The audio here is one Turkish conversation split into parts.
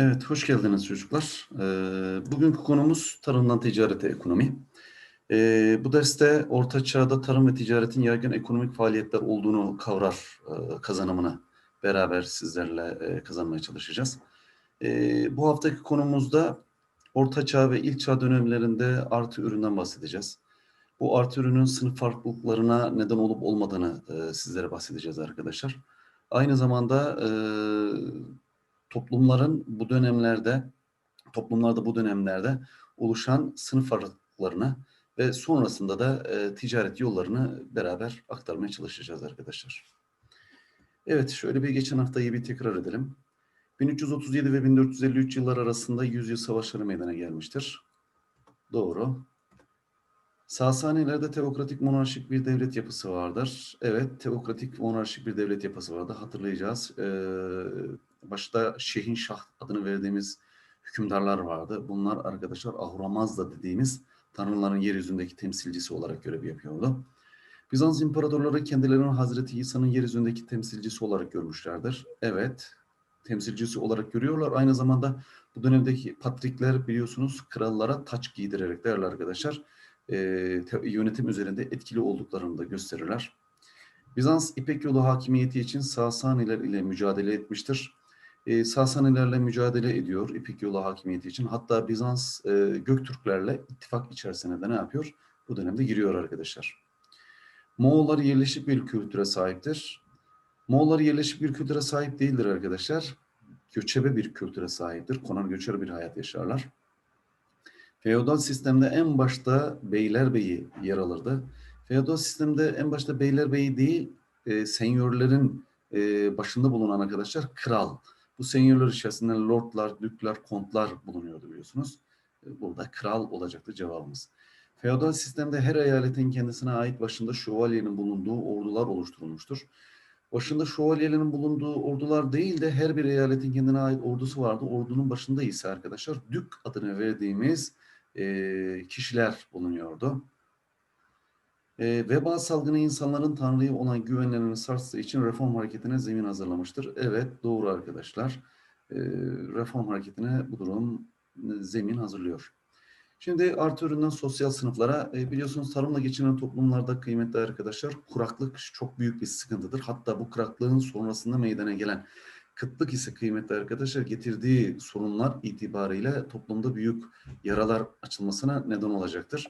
Evet, hoş geldiniz çocuklar. Ee, bugünkü konumuz tarımdan ticarete ekonomi. Ee, bu derste orta çağda tarım ve ticaretin yaygın ekonomik faaliyetler olduğunu kavrar e, kazanımını beraber sizlerle e, kazanmaya çalışacağız. Ee, bu haftaki konumuzda orta çağ ve ilk çağ dönemlerinde artı üründen bahsedeceğiz. Bu artı ürünün sınıf farklılıklarına neden olup olmadığını e, sizlere bahsedeceğiz arkadaşlar. Aynı zamanda e, toplumların bu dönemlerde toplumlarda bu dönemlerde oluşan sınıf farklılıklarını ve sonrasında da e, ticaret yollarını beraber aktarmaya çalışacağız arkadaşlar. Evet, şöyle bir geçen haftayı bir tekrar edelim. 1337 ve 1453 yıllar arasında yüzyıl savaşları meydana gelmiştir. Doğru. Sasanilerde teokratik monarşik bir devlet yapısı vardır. Evet, teokratik monarşik bir devlet yapısı vardı. Hatırlayacağız. Ee, başta Şehin Şah adını verdiğimiz hükümdarlar vardı. Bunlar arkadaşlar Ahura dediğimiz tanrıların yeryüzündeki temsilcisi olarak görev yapıyordu. Bizans imparatorları kendilerinin Hazreti İsa'nın yeryüzündeki temsilcisi olarak görmüşlerdir. Evet, temsilcisi olarak görüyorlar. Aynı zamanda bu dönemdeki patrikler biliyorsunuz krallara taç giydirerek değerli arkadaşlar e, yönetim üzerinde etkili olduklarını da gösterirler. Bizans İpek yolu hakimiyeti için Sasaniler ile mücadele etmiştir. E, Sasanilerle mücadele ediyor İpek yolu hakimiyeti için. Hatta Bizans e, Göktürklerle ittifak içerisine de ne yapıyor? Bu dönemde giriyor arkadaşlar. Moğollar yerleşik bir kültüre sahiptir. Moğollar yerleşik bir kültüre sahip değildir arkadaşlar. Göçebe bir kültüre sahiptir. Konar göçer bir hayat yaşarlar. Feodal sistemde en başta beylerbeyi yer alırdı. Feodal sistemde en başta beylerbeyi değil, e, senyörlerin e, başında bulunan arkadaşlar kral. Bu senyörler içerisinde lordlar, dükler, kontlar bulunuyordu biliyorsunuz. E, burada kral olacaktı cevabımız. Feodal sistemde her eyaletin kendisine ait başında şövalyenin bulunduğu ordular oluşturulmuştur. Başında şövalyelerin bulunduğu ordular değil de her bir eyaletin kendine ait ordusu vardı. Ordunun başında ise arkadaşlar dük adını verdiğimiz e, kişiler bulunuyordu. E, veba salgını insanların Tanrı'ya olan güvenlerini sarstığı için reform hareketine zemin hazırlamıştır. Evet doğru arkadaşlar. E, reform hareketine bu durum zemin hazırlıyor. Şimdi artı üründen sosyal sınıflara e, biliyorsunuz tarımla geçinen toplumlarda kıymetli arkadaşlar kuraklık çok büyük bir sıkıntıdır. Hatta bu kuraklığın sonrasında meydana gelen Kıtlık ise kıymetli arkadaşlar getirdiği sorunlar itibariyle toplumda büyük yaralar açılmasına neden olacaktır.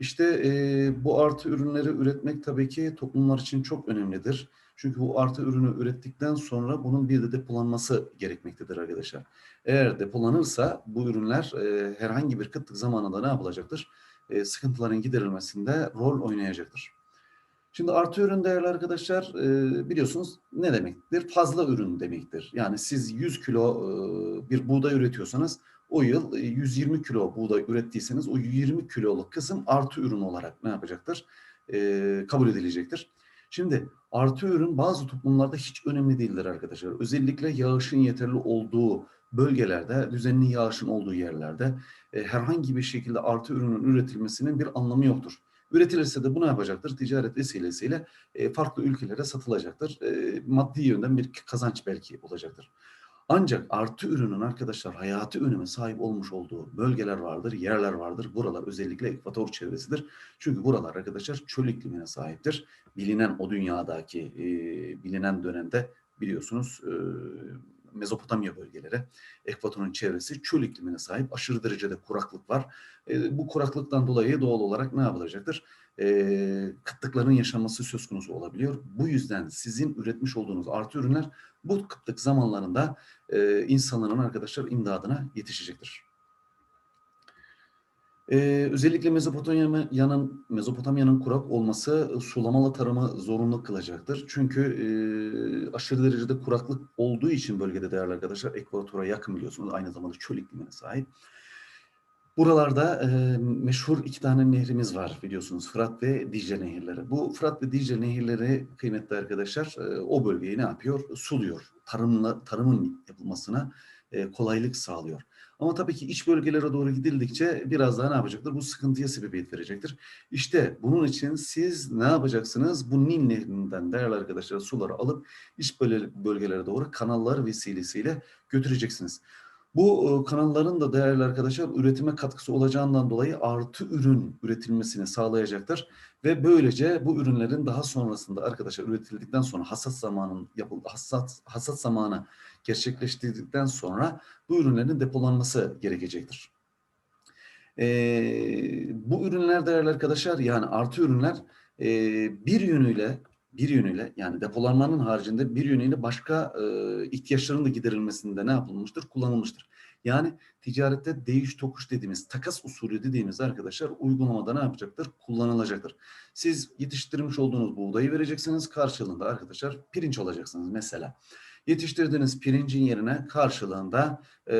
İşte e, bu artı ürünleri üretmek tabii ki toplumlar için çok önemlidir. Çünkü bu artı ürünü ürettikten sonra bunun bir de depolanması gerekmektedir arkadaşlar. Eğer depolanırsa bu ürünler e, herhangi bir kıtlık zamanında ne yapılacaktır? E, sıkıntıların giderilmesinde rol oynayacaktır. Şimdi artı ürün değerli arkadaşlar e, biliyorsunuz ne demektir? Fazla ürün demektir. Yani siz 100 kilo e, bir buğday üretiyorsanız o yıl 120 kilo buğday ürettiyseniz o 120 kiloluk kısım artı ürün olarak ne yapacaktır? E, kabul edilecektir. Şimdi artı ürün bazı toplumlarda hiç önemli değildir arkadaşlar. Özellikle yağışın yeterli olduğu bölgelerde, düzenli yağışın olduğu yerlerde herhangi bir şekilde artı ürünün üretilmesinin bir anlamı yoktur. Üretilirse de bu ne yapacaktır? Ticaret vesilesiyle e, farklı ülkelere satılacaktır. E, maddi yönden bir kazanç belki olacaktır. Ancak artı ürünün arkadaşlar hayatı öneme sahip olmuş olduğu bölgeler vardır, yerler vardır. Buralar özellikle ekvator çevresidir. Çünkü buralar arkadaşlar çöl iklimine sahiptir. Bilinen o dünyadaki e, bilinen dönemde biliyorsunuz e, Mezopotamya bölgeleri, ekvatorun çevresi çöl iklimine sahip. Aşırı derecede kuraklık var. E, bu kuraklıktan dolayı doğal olarak ne yapılacaktır? E, kıtlıkların yaşanması söz konusu olabiliyor. Bu yüzden sizin üretmiş olduğunuz artı ürünler bu kıtlık zamanlarında e, insanların arkadaşlar imdadına yetişecektir. Ee, özellikle Mezopotamya'nın Mezopotamya'nın kurak olması e, sulamalı tarımı zorunlu kılacaktır. Çünkü e, aşırı derecede kuraklık olduğu için bölgede değerli arkadaşlar ekvatora yakın biliyorsunuz aynı zamanda çöl iklimine sahip. Buralarda e, meşhur iki tane nehrimiz var biliyorsunuz Fırat ve Dicle nehirleri. Bu Fırat ve Dicle nehirleri kıymetli arkadaşlar e, o bölgeyi ne yapıyor? Suluyor. Tarımla tarımın yapılmasına e, kolaylık sağlıyor. Ama tabii ki iç bölgelere doğru gidildikçe biraz daha ne yapacaktır? Bu sıkıntıya sebebiyet verecektir. İşte bunun için siz ne yapacaksınız? Bu Nil Nehri'nden değerli arkadaşlar suları alıp iç bölgelere doğru kanallar vesilesiyle götüreceksiniz. Bu e, kanalların da değerli arkadaşlar üretime katkısı olacağından dolayı artı ürün üretilmesini sağlayacaktır. Ve böylece bu ürünlerin daha sonrasında arkadaşlar üretildikten sonra hasat zamanın yapıldı hasat hasat zamanı gerçekleştirdikten sonra bu ürünlerin depolanması gerekecektir. Ee, bu ürünler değerli arkadaşlar yani artı ürünler e, bir yönüyle bir yönüyle yani depolanmanın haricinde bir yönüyle başka e, ihtiyaçların da giderilmesinde ne yapılmıştır? Kullanılmıştır. Yani ticarette değiş tokuş dediğimiz takas usulü dediğimiz arkadaşlar uygulamada ne yapacaktır? Kullanılacaktır. Siz yetiştirmiş olduğunuz buğdayı vereceksiniz karşılığında arkadaşlar pirinç alacaksınız mesela. Yetiştirdiğiniz pirincin yerine karşılığında e,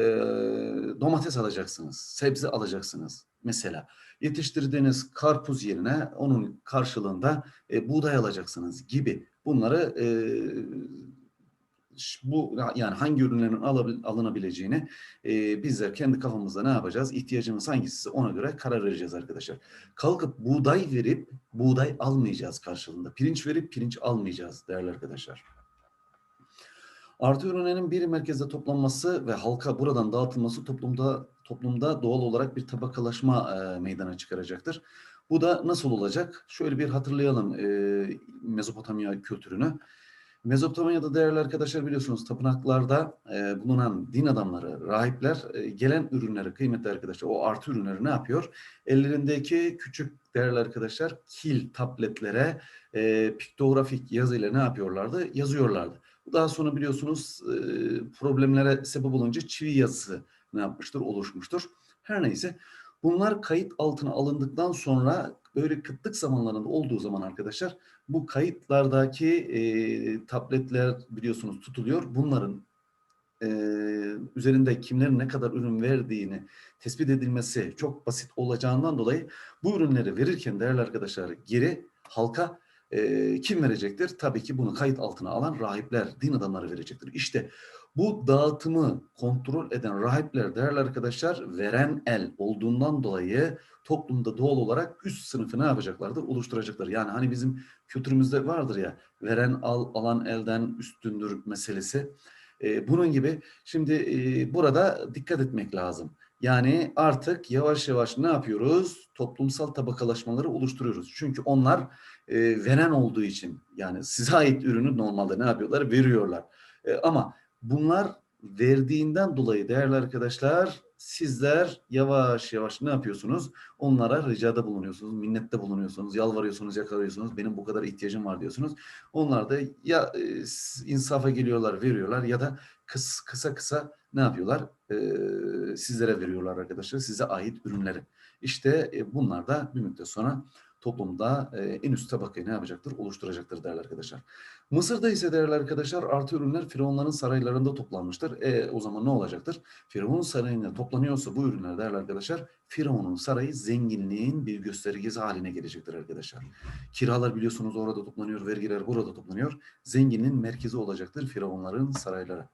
domates alacaksınız, sebze alacaksınız mesela. Yetiştirdiğiniz karpuz yerine onun karşılığında e, buğday alacaksınız gibi bunları e, bu yani hangi ürünlerin alınabileceğini e, bizler kendi kafamızda ne yapacağız? İhtiyacımız hangisi ona göre karar vereceğiz arkadaşlar. Kalkıp buğday verip buğday almayacağız karşılığında. Pirinç verip pirinç almayacağız değerli arkadaşlar. Artı ürünlerin bir merkezde toplanması ve halka buradan dağıtılması toplumda toplumda doğal olarak bir tabakalaşma e, meydana çıkaracaktır. Bu da nasıl olacak? Şöyle bir hatırlayalım e, Mezopotamya kültürünü. Mezopotamya'da değerli arkadaşlar biliyorsunuz tapınaklarda e, bulunan din adamları, rahipler e, gelen ürünleri, kıymetli arkadaşlar o artı ürünleri ne yapıyor? Ellerindeki küçük değerli arkadaşlar kil tabletlere e, piktografik yazıyla ne yapıyorlardı? Yazıyorlardı. Daha sonra biliyorsunuz e, problemlere sebep olunca çivi yazısı ne yapmıştır? Oluşmuştur. Her neyse bunlar kayıt altına alındıktan sonra böyle kıtlık zamanlarında olduğu zaman arkadaşlar bu kayıtlardaki e, tabletler biliyorsunuz tutuluyor. Bunların e, üzerinde kimlerin ne kadar ürün verdiğini tespit edilmesi çok basit olacağından dolayı bu ürünleri verirken değerli arkadaşlar geri halka e, kim verecektir? Tabii ki bunu kayıt altına alan rahipler, din adamları verecektir. İşte bu dağıtımı kontrol eden rahipler değerli arkadaşlar veren el olduğundan dolayı toplumda doğal olarak üst sınıfı ne yapacaklardır? Oluşturacaklar. Yani hani bizim kültürümüzde vardır ya veren al, alan elden üstündür meselesi. E, bunun gibi şimdi e, burada dikkat etmek lazım. Yani artık yavaş yavaş ne yapıyoruz? Toplumsal tabakalaşmaları oluşturuyoruz. Çünkü onlar e, veren olduğu için yani size ait ürünü normalde ne yapıyorlar? Veriyorlar. E, ama bunlar verdiğinden dolayı değerli arkadaşlar sizler yavaş yavaş ne yapıyorsunuz? Onlara ricada bulunuyorsunuz, minnette bulunuyorsunuz, yalvarıyorsunuz, yakalıyorsunuz. Benim bu kadar ihtiyacım var diyorsunuz. Onlar da ya e, insafa geliyorlar, veriyorlar ya da kıs, kısa kısa ne yapıyorlar? E, sizlere veriyorlar arkadaşlar, size ait ürünleri. İşte e, bunlar da bir müddet sonra toplumda e, en üst tabakayı ne yapacaktır? Oluşturacaktır değerli arkadaşlar. Mısır'da ise değerli arkadaşlar artı ürünler Firavunların saraylarında toplanmıştır. E, o zaman ne olacaktır? Firavun'un sarayında toplanıyorsa bu ürünler değerli arkadaşlar Firavun'un sarayı zenginliğin bir göstergesi haline gelecektir arkadaşlar. Kiralar biliyorsunuz orada toplanıyor, vergiler burada toplanıyor. Zenginliğin merkezi olacaktır Firavunların sarayları.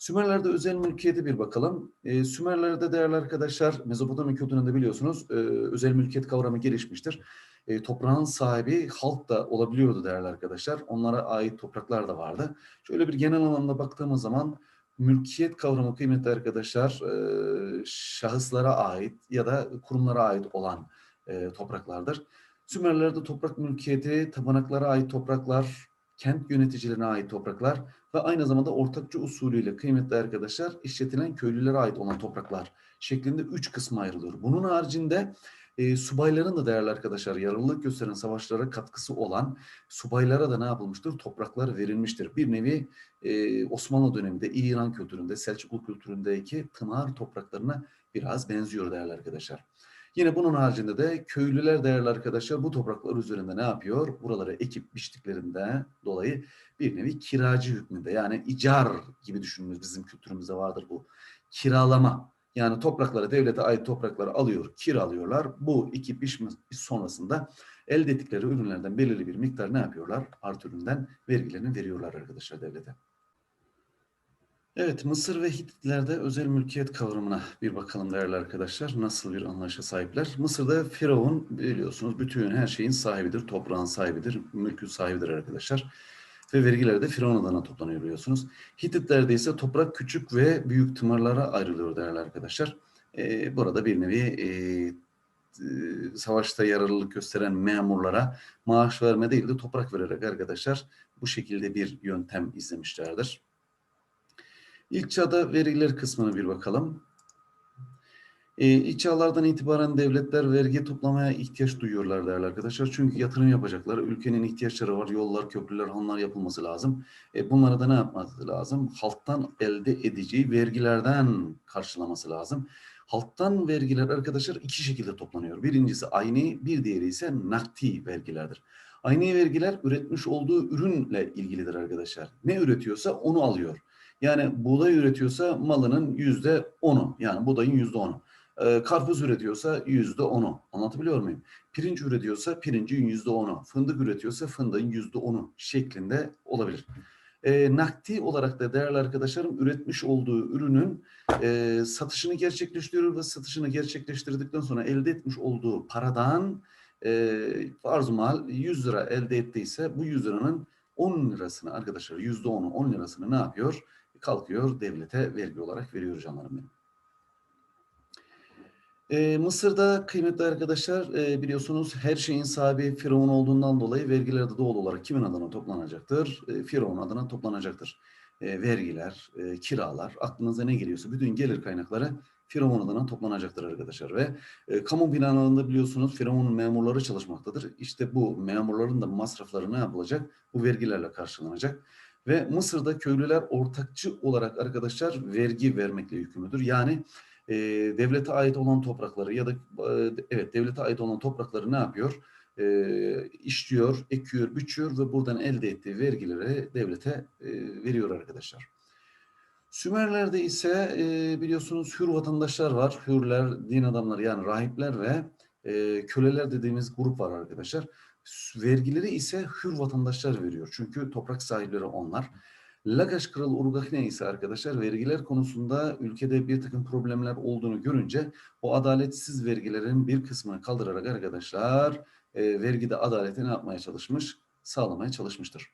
Sümerler'de özel mülkiyete bir bakalım. E, Sümerler'de değerli arkadaşlar Mezopotamya kültüründe biliyorsunuz e, özel mülkiyet kavramı gelişmiştir. E, toprağın sahibi halk da olabiliyordu değerli arkadaşlar. Onlara ait topraklar da vardı. Şöyle bir genel anlamda baktığımız zaman mülkiyet kavramı kıymetli arkadaşlar e, şahıslara ait ya da kurumlara ait olan e, topraklardır. Sümerler'de toprak mülkiyeti, tapınaklara ait topraklar, kent yöneticilerine ait topraklar ve aynı zamanda ortakçı usulüyle kıymetli arkadaşlar işletilen köylülere ait olan topraklar şeklinde üç kısma ayrılıyor. Bunun haricinde e, subayların da değerli arkadaşlar yararlılık gösteren savaşlara katkısı olan subaylara da ne yapılmıştır? Topraklar verilmiştir. Bir nevi e, Osmanlı döneminde İran kültüründe, Selçuklu kültüründeki Pınar topraklarına biraz benziyor değerli arkadaşlar. Yine bunun haricinde de köylüler değerli arkadaşlar bu topraklar üzerinde ne yapıyor? Buraları ekip biçtiklerinde dolayı bir nevi kiracı hükmünde yani icar gibi düşündüğümüz bizim kültürümüzde vardır bu. Kiralama yani toprakları devlete ait toprakları alıyor, kiralıyorlar. Bu iki biçme sonrasında elde ettikleri ürünlerden belirli bir miktar ne yapıyorlar? Artı üründen vergilerini veriyorlar arkadaşlar devlete. Evet, Mısır ve Hititlerde özel mülkiyet kavramına bir bakalım değerli arkadaşlar. Nasıl bir anlayışa sahipler? Mısır'da Firavun biliyorsunuz bütün her şeyin sahibidir, toprağın sahibidir, mülkün sahibidir arkadaşlar. ve vergiler de Firavun adına toplanıyor biliyorsunuz. Hititlerde ise toprak küçük ve büyük tımarlara ayrılıyor değerli arkadaşlar. Ee, burada bir nevi e, e, savaşta yararlılık gösteren memurlara maaş verme değil de toprak vererek arkadaşlar bu şekilde bir yöntem izlemişlerdir. İlk çağda veriler kısmına bir bakalım. Ee, ilk çağlardan itibaren devletler vergi toplamaya ihtiyaç duyuyorlar değerli arkadaşlar. Çünkü yatırım yapacaklar. Ülkenin ihtiyaçları var. Yollar, köprüler, hanlar yapılması lazım. E, bunları da ne yapması lazım? Halktan elde edeceği vergilerden karşılaması lazım. Halktan vergiler arkadaşlar iki şekilde toplanıyor. Birincisi ayni, bir diğeri ise nakdi vergilerdir. Ayni vergiler üretmiş olduğu ürünle ilgilidir arkadaşlar. Ne üretiyorsa onu alıyor. Yani buğday üretiyorsa malının yüzde onu. Yani buğdayın yüzde onu. Ee, karpuz üretiyorsa yüzde onu. Anlatabiliyor muyum? Pirinç üretiyorsa pirincin yüzde onu. Fındık üretiyorsa fındığın yüzde onu şeklinde olabilir. E, nakdi olarak da değerli arkadaşlarım üretmiş olduğu ürünün e, satışını gerçekleştiriyor ve satışını gerçekleştirdikten sonra elde etmiş olduğu paradan e, farz mal 100 lira elde ettiyse bu 100 liranın 10 lirasını arkadaşlar yüzde onu 10 lirasını ne yapıyor? Kalkıyor devlete vergi olarak veriyor canlarım benim. Ee, Mısır'da kıymetli arkadaşlar e, biliyorsunuz her şeyin sahibi Firavun olduğundan dolayı vergiler de doğal olarak kimin adına toplanacaktır? E, Firavun adına toplanacaktır. E, vergiler, e, kiralar, aklınıza ne geliyorsa bütün gelir kaynakları Firavun adına toplanacaktır arkadaşlar. Ve e, kamu binalarında biliyorsunuz Firavun'un memurları çalışmaktadır. İşte bu memurların da masrafları ne yapılacak? Bu vergilerle karşılanacak. Ve Mısır'da köylüler ortakçı olarak arkadaşlar vergi vermekle yükümlüdür. Yani e, devlete ait olan toprakları ya da e, evet devlete ait olan toprakları ne yapıyor? E, işliyor, ekiyor, biçiyor ve buradan elde ettiği vergileri devlete e, veriyor arkadaşlar. Sümerler'de ise e, biliyorsunuz hür vatandaşlar var. Hürler, din adamları yani rahipler ve e, köleler dediğimiz grup var arkadaşlar. Vergileri ise hür vatandaşlar veriyor. Çünkü toprak sahipleri onlar. Lagaş Kralı Urgahine ise arkadaşlar vergiler konusunda ülkede bir takım problemler olduğunu görünce o adaletsiz vergilerin bir kısmını kaldırarak arkadaşlar e, vergide adaleti ne yapmaya çalışmış? Sağlamaya çalışmıştır.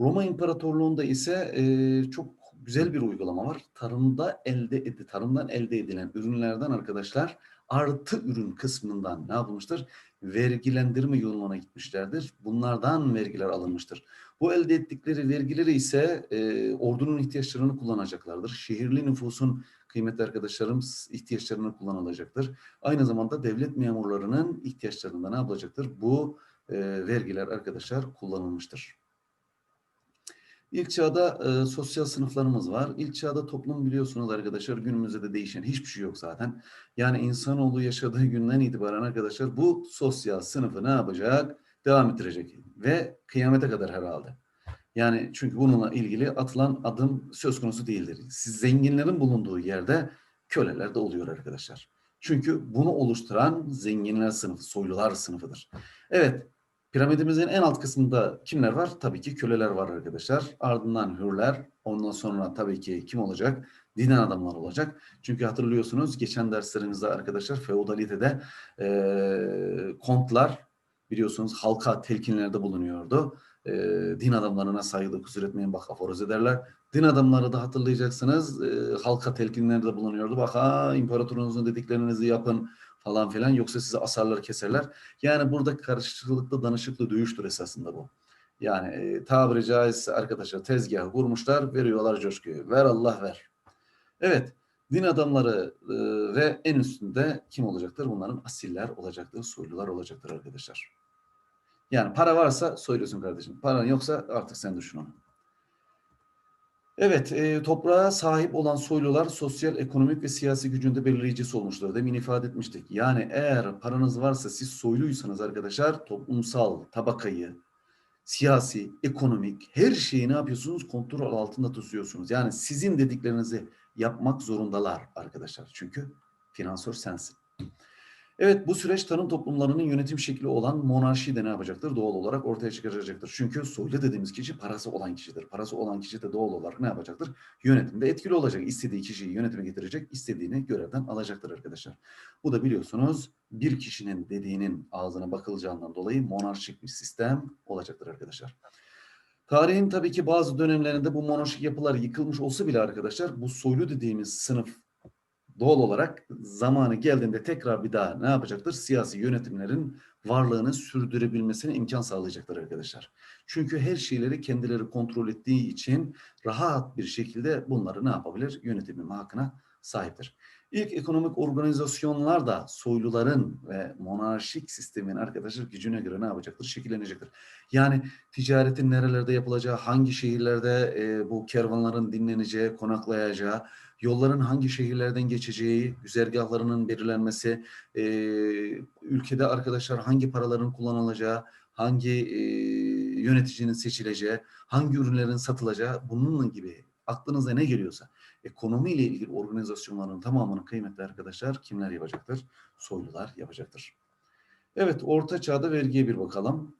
Roma İmparatorluğu'nda ise e, çok güzel bir uygulama var. Tarımda elde edi, tarımdan elde edilen ürünlerden arkadaşlar artı ürün kısmından ne yapılmıştır? Vergilendirme yoluna gitmişlerdir. Bunlardan vergiler alınmıştır. Bu elde ettikleri vergileri ise e, ordunun ihtiyaçlarını kullanacaklardır. Şehirli nüfusun kıymetli arkadaşlarım ihtiyaçlarını kullanılacaktır. Aynı zamanda devlet memurlarının ihtiyaçlarında ne yapılacaktır? Bu e, vergiler arkadaşlar kullanılmıştır. İlk çağda e, sosyal sınıflarımız var. İlk çağda toplum biliyorsunuz arkadaşlar günümüzde de değişen hiçbir şey yok zaten. Yani insanoğlu yaşadığı günden itibaren arkadaşlar bu sosyal sınıfı ne yapacak? Devam ettirecek ve kıyamete kadar herhalde. Yani çünkü bununla ilgili atılan adım söz konusu değildir. Siz zenginlerin bulunduğu yerde köleler de oluyor arkadaşlar. Çünkü bunu oluşturan zenginler sınıfı, soylular sınıfıdır. Evet, Piramidimizin en alt kısmında kimler var? Tabii ki köleler var arkadaşlar. Ardından hürler. Ondan sonra tabii ki kim olacak? Dinen adamlar olacak. Çünkü hatırlıyorsunuz geçen derslerimizde arkadaşlar feodalitede e, kontlar biliyorsunuz halka telkinlerde bulunuyordu. E, din adamlarına saygıda kusur etmeyin bak aforoz ederler. Din adamları da hatırlayacaksınız e, halka telkinlerde bulunuyordu. Bak ha imparatorunuzun dediklerinizi yapın falan filan yoksa size asarlar keserler. Yani burada karşılıklı danışıklı dövüştür esasında bu. Yani e, tabiri caizse arkadaşlar tezgahı kurmuşlar veriyorlar coşkuyu. Ver Allah ver. Evet din adamları e, ve en üstünde kim olacaktır? Bunların asiller olacaktır, soylular olacaktır arkadaşlar. Yani para varsa soylusun kardeşim. Paran yoksa artık sen düşün onu. Evet, e, toprağa sahip olan soylular sosyal, ekonomik ve siyasi gücünde belirleyicisi olmuşlar. Demin ifade etmiştik. Yani eğer paranız varsa siz soyluysanız arkadaşlar toplumsal tabakayı, siyasi, ekonomik her şeyi ne yapıyorsunuz? Kontrol altında tutuyorsunuz. Yani sizin dediklerinizi yapmak zorundalar arkadaşlar. Çünkü finansör sensin. Evet bu süreç tarım toplumlarının yönetim şekli olan monarşi de ne yapacaktır? Doğal olarak ortaya çıkaracaktır. Çünkü soylu dediğimiz kişi parası olan kişidir. Parası olan kişi de doğal olarak ne yapacaktır? Yönetimde etkili olacak. İstediği kişiyi yönetime getirecek, istediğini görevden alacaktır arkadaşlar. Bu da biliyorsunuz bir kişinin dediğinin ağzına bakılacağından dolayı monarşik bir sistem olacaktır arkadaşlar. Tarihin tabii ki bazı dönemlerinde bu monarşik yapılar yıkılmış olsa bile arkadaşlar bu soylu dediğimiz sınıf doğal olarak zamanı geldiğinde tekrar bir daha ne yapacaktır? Siyasi yönetimlerin varlığını sürdürebilmesine imkan sağlayacaktır arkadaşlar. Çünkü her şeyleri kendileri kontrol ettiği için rahat bir şekilde bunları ne yapabilir? Yönetebilme hakkına sahiptir. İlk ekonomik organizasyonlar da soyluların ve monarşik sistemin arkadaşlar gücüne göre ne yapacaktır? Şekillenecektir. Yani ticaretin nerelerde yapılacağı, hangi şehirlerde e, bu kervanların dinleneceği, konaklayacağı, yolların hangi şehirlerden geçeceği, güzergahlarının belirlenmesi, e, ülkede arkadaşlar hangi paraların kullanılacağı, hangi e, yöneticinin seçileceği, hangi ürünlerin satılacağı, bununla gibi aklınıza ne geliyorsa ekonomi ile ilgili organizasyonların tamamını kıymetli arkadaşlar kimler yapacaktır? Soylular yapacaktır. Evet, Orta Çağ'da vergiye bir bakalım.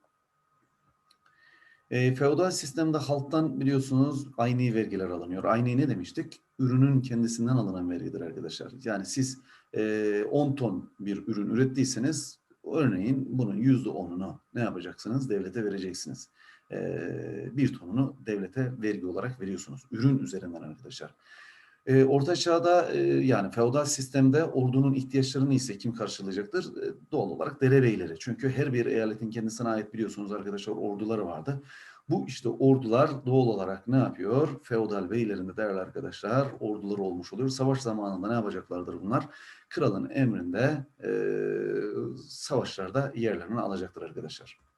E, feodal sistemde halktan biliyorsunuz aynı vergiler alınıyor. Aynı ne demiştik? Ürünün kendisinden alınan vergidir arkadaşlar. Yani siz e, 10 ton bir ürün ürettiyseniz örneğin bunun yüzde onunu ne yapacaksınız? Devlete vereceksiniz. E, bir tonunu devlete vergi olarak veriyorsunuz. Ürün üzerinden arkadaşlar. E, Orta Çağ'da e, yani feodal sistemde ordunun ihtiyaçlarını ise kim karşılayacaktır? E, doğal olarak derebeyleri. Çünkü her bir eyaletin kendisine ait biliyorsunuz arkadaşlar orduları vardı. Bu işte ordular doğal olarak ne yapıyor? Feodal beylerinde değerli arkadaşlar orduları olmuş oluyor. Savaş zamanında ne yapacaklardır bunlar? Kralın emrinde e, savaşlarda yerlerini alacaktır arkadaşlar.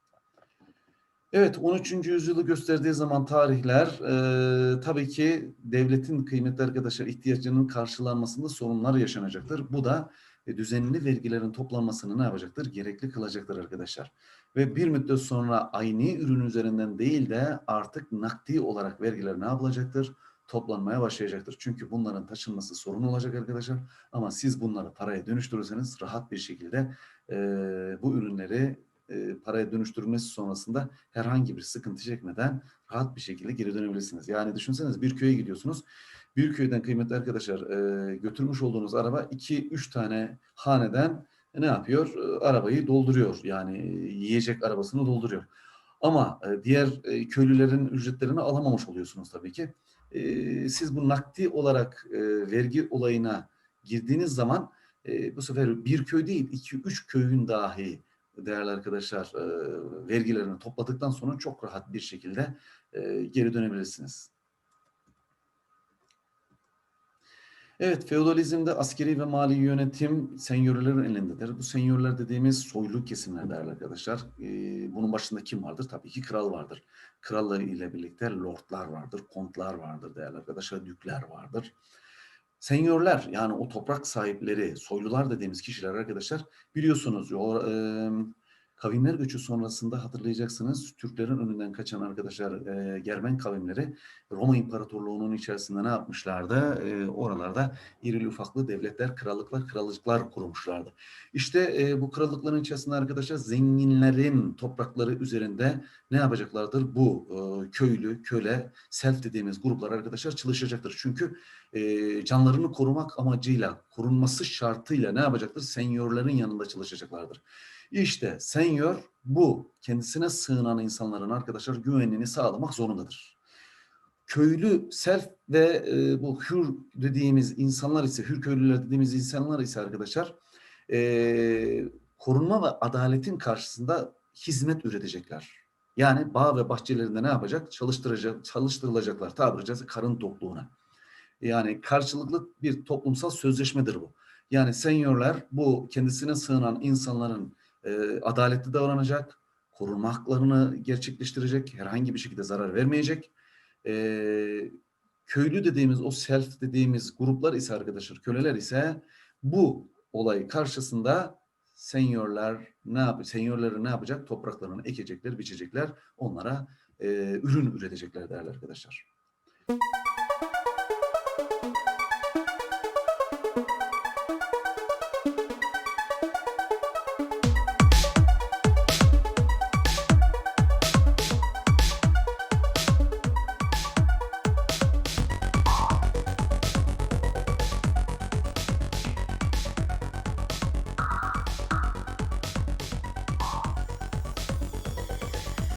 Evet 13. yüzyılı gösterdiği zaman tarihler e, tabii ki devletin kıymetli arkadaşlar ihtiyacının karşılanmasında sorunlar yaşanacaktır. Bu da e, düzenli vergilerin toplanmasını ne yapacaktır? Gerekli kılacaktır arkadaşlar. Ve bir müddet sonra aynı ürün üzerinden değil de artık nakdi olarak vergiler ne yapılacaktır? Toplanmaya başlayacaktır. Çünkü bunların taşınması sorun olacak arkadaşlar. Ama siz bunları paraya dönüştürürseniz rahat bir şekilde e, bu ürünleri e, paraya dönüştürülmesi sonrasında herhangi bir sıkıntı çekmeden rahat bir şekilde geri dönebilirsiniz. Yani düşünseniz bir köye gidiyorsunuz. Bir köyden kıymetli arkadaşlar e, götürmüş olduğunuz araba 2-3 tane haneden ne yapıyor? E, arabayı dolduruyor. Yani yiyecek arabasını dolduruyor. Ama e, diğer e, köylülerin ücretlerini alamamış oluyorsunuz tabii ki. E, siz bu nakdi olarak e, vergi olayına girdiğiniz zaman e, bu sefer bir köy değil, iki üç köyün dahi değerli arkadaşlar e, vergilerini topladıktan sonra çok rahat bir şekilde e, geri dönebilirsiniz. Evet, feodalizmde askeri ve mali yönetim senyörlerin elindedir. Bu senyörler dediğimiz soylu kesimler değerli arkadaşlar. Ee, bunun başında kim vardır? Tabii ki kral vardır. Krallığı ile birlikte lordlar vardır, kontlar vardır değerli arkadaşlar, dükler vardır. Senyörler yani o toprak sahipleri, soylular dediğimiz kişiler arkadaşlar biliyorsunuz kavimler göçü sonrasında hatırlayacaksınız Türklerin önünden kaçan arkadaşlar e, Germen kavimleri Roma İmparatorluğu'nun içerisinde ne yapmışlardı? E, oralarda irili ufaklı devletler, krallıklar, krallıklar kurmuşlardı. İşte e, bu krallıkların içerisinde arkadaşlar zenginlerin toprakları üzerinde ne yapacaklardır? Bu e, köylü, köle, self dediğimiz gruplar arkadaşlar çalışacaktır. Çünkü e, canlarını korumak amacıyla, korunması şartıyla ne yapacaktır? Senyörlerin yanında çalışacaklardır. İşte senyor bu kendisine sığınan insanların arkadaşlar güvenliğini sağlamak zorundadır. Köylü self ve e, bu hür dediğimiz insanlar ise, hür köylüler dediğimiz insanlar ise arkadaşlar e, korunma ve adaletin karşısında hizmet üretecekler. Yani bağ ve bahçelerinde ne yapacak? Çalıştıracak, çalıştırılacaklar tabiri caizse karın tokluğuna. Yani karşılıklı bir toplumsal sözleşmedir bu. Yani senyörler bu kendisine sığınan insanların e, adaletli davranacak, korunma haklarını gerçekleştirecek, herhangi bir şekilde zarar vermeyecek. E, köylü dediğimiz, o self dediğimiz gruplar ise arkadaşlar, köleler ise bu olay karşısında senyörler ne yap senyörleri ne yapacak? Topraklarını ekecekler, biçecekler, onlara e, ürün üretecekler değerli arkadaşlar.